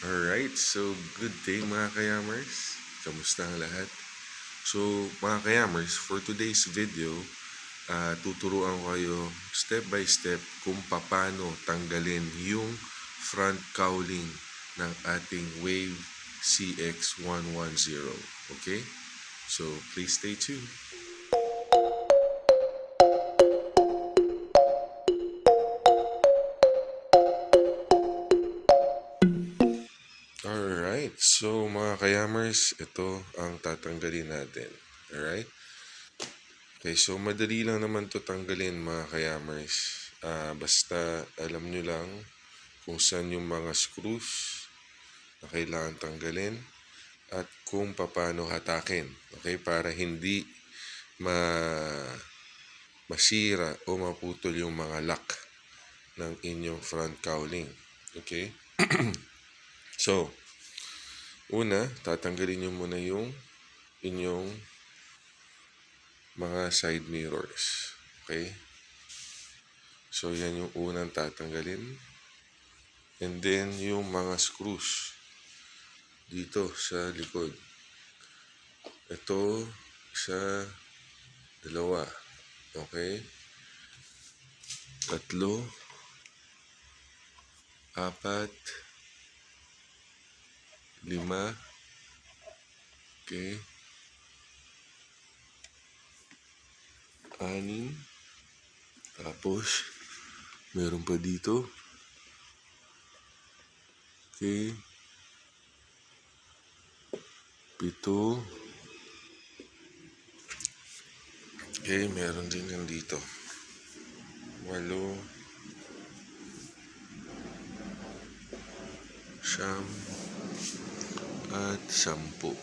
Alright, so good day mga kayamers. Kamusta ang lahat? So mga kayamers, for today's video, ah, tuturuan ko kayo step by step kung paano tanggalin yung front cowling ng ating Wave CX110. Okay? So please stay tuned. Alright, so mga kayamers, ito ang tatanggalin natin. Alright? Okay, so madali lang naman to tanggalin mga kayamers. Ah, basta alam nyo lang kung saan yung mga screws na kailangan tanggalin at kung paano hatakin. Okay, para hindi ma masira o maputol yung mga lock ng inyong front cowling. Okay? So, una, tatanggalin nyo muna yung inyong mga side mirrors. Okay? So, yan yung unang tatanggalin. And then, yung mga screws dito sa likod. Ito sa dalawa. Okay? Tatlo. Apat lima, okay, anim, tapos, meron pa dito, okay, pito, okay, meron din yan dito, walo, siyam, at sampu.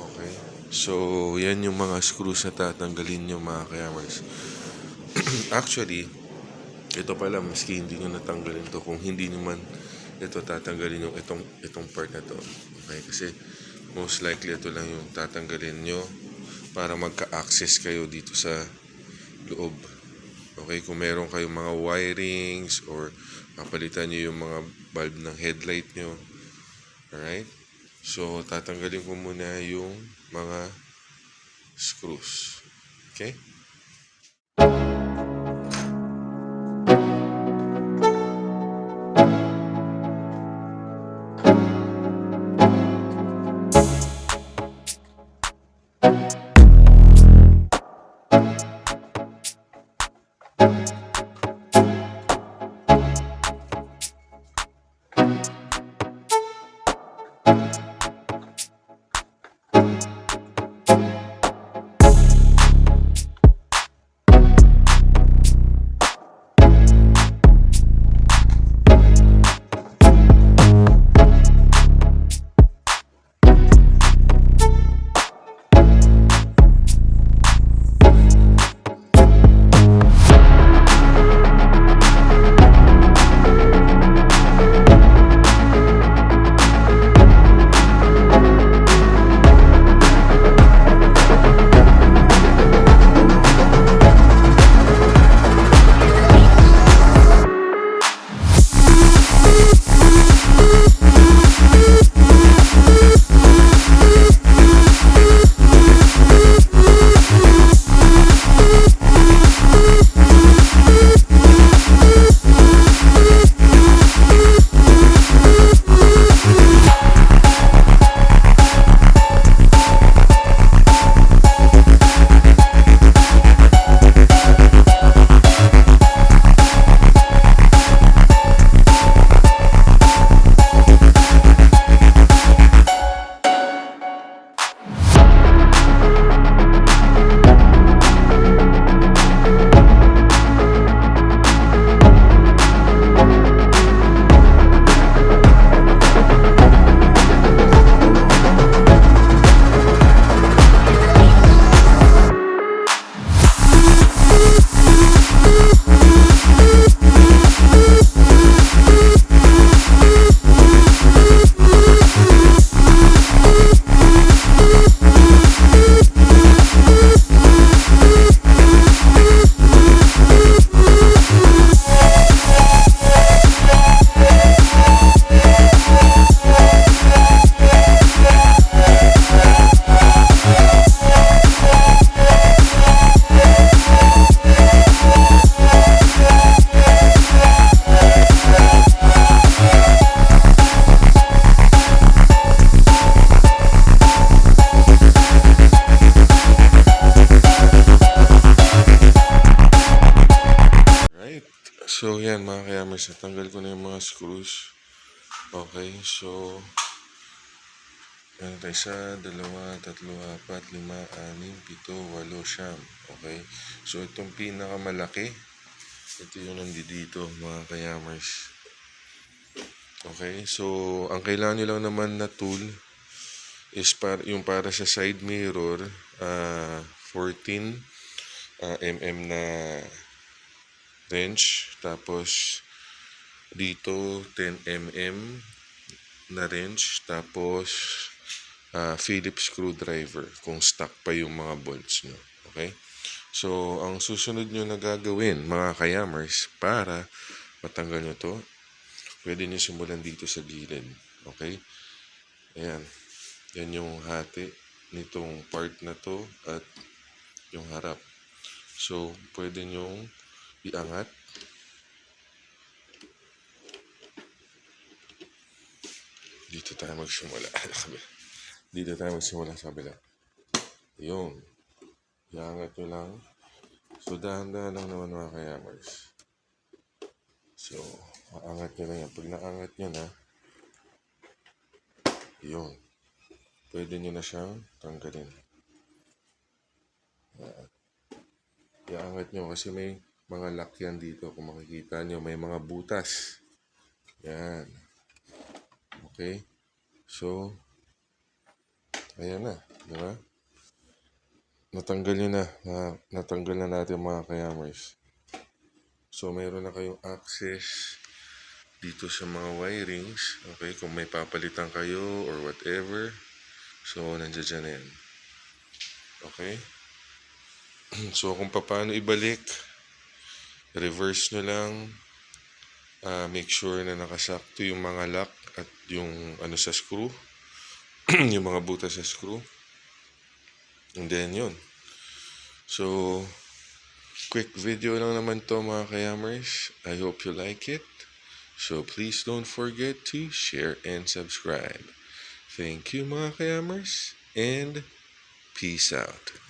Okay. So, yan yung mga screws na tatanggalin nyo mga kayamers. Actually, ito pala, maski hindi nyo natanggalin to, kung hindi nyo man ito tatanggalin yung itong, itong part na to. Okay, kasi most likely ito lang yung tatanggalin nyo para magka-access kayo dito sa loob. Okay, kung meron kayong mga wirings or papalitan nyo yung mga bulb ng headlight nyo. Alright? So, tatanggalin ko muna yung mga screws. Okay? Kayamers, natanggal ko na yung mga screws. Okay, so... Ano tayo? Isa, dalawa, tatlo, apat, lima, anim, pito, walo, siyam. Okay? So, itong pinakamalaki, ito yung nandito, mga kayamers. Okay? So, ang kailangan nyo lang naman na tool is para, yung para sa side mirror, ah 14 ah, mm na wrench. Tapos, dito 10 mm na wrench. Tapos, ah, Phillips screwdriver kung stuck pa yung mga bolts nyo. Okay? So, ang susunod nyo na gagawin, mga kayamers, para matanggal nyo to, pwede nyo simulan dito sa gilid. Okay? Ayan. Yan yung hati nitong part na to at yung harap. So, pwede nyong iangat. Dito tayo magsimula. Dito tayo magsimula sa kabila. Yun. Iangat nyo lang. So, dahan-dahan lang naman mga kayamers. So, aangat nyo lang yan. Pag naangat nyo na, yun. Pwede nyo na siyang tanggalin. Iangat nyo kasi may mga lock yan dito. Kung makikita nyo, may mga butas. Yan. Okay? So, ayan na. Di ba? Natanggal nyo na. na. Natanggal na natin mga kayamers. So, mayroon na kayong access dito sa mga wirings. Okay? Kung may papalitan kayo or whatever. So, nandiyan dyan yan. Okay? So, kung paano ibalik, reverse nyo lang. Ah, make sure na nakasakto yung mga lock at yung ano sa screw. yung mga butas sa screw. And then, yun. So, quick video lang naman to mga kayamers. I hope you like it. So, please don't forget to share and subscribe. Thank you mga kayamers. And peace out.